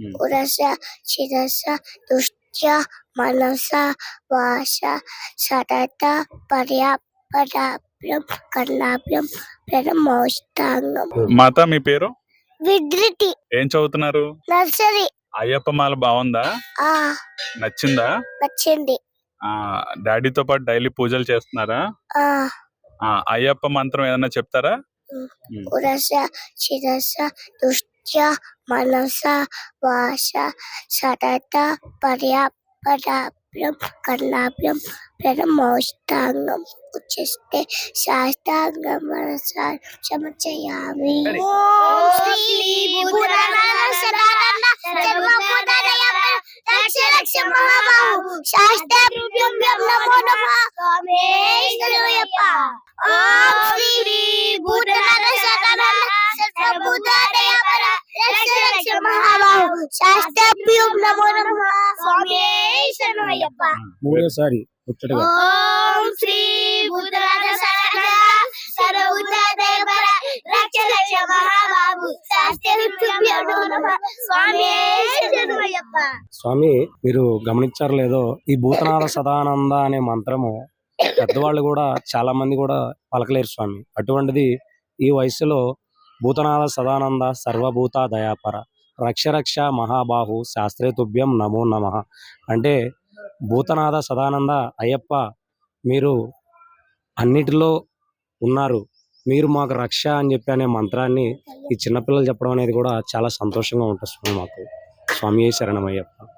ఉమ్. పురస శిరస దుష్ట్య మనస వాస సతత పర్యాపరాభ్యం కర్ణాభ్యం పరమోష్టాంగం మాత మీ పేరు విద్రిటి ఏం చదువుతున్నారు నర్సరీ అయ్యప్ప మాల బాగుందా ఆ నచ్చిందా నచ్చింది ఆ డాడీతో పాటు డైలీ పూజలు చేస్తున్నారా ఆ ఆ అయ్యప్ప మంత్రం ఏదైనా చెప్తారా ఉమ్. ఉమ్. పురస శిరస దుష్ట్య మనస వాస సతత పర్యాపరాభ్యం కర్ణాభ్యం పరమోష్టాంగం ఉచ్చిస్తే శాస్త్రాంగం సమచయామి ఓం శ్రీ శాస్త్రాభ్యం నమో నమః. శాస్త్రాభ్యం నమో నమః మూడోసారి ముచ్చటగా ఓం శ్రీ నమో నమః స్వామి మీరు గమనించారు లేదో ఈ భూతనాథ సదానంద అనే మంత్రము పెద్దవాళ్ళు కూడా చాలా మంది కూడా పలకలేరు స్వామి. అటువంటిది ఈ వయసులో భూతనాథ సదానంద సర్వభూత దయాపర. రక్ష రక్ష మహాబాహు శాస్త్రేతుభ్యం నమో నమ. అంటే భూతనాథ సదానంద అయ్యప్ప మీరు అన్నిటిలో ఉన్నారు. మీరు మాకు రక్ష అని చెప్పి అనే మంత్రాన్ని ఈ చిన్నపిల్లలు చెప్పడం అనేది కూడా చాలా సంతోషంగా ఉంటుంది స్వామి మాకు. స్వామి శరణమయ్యప్ప.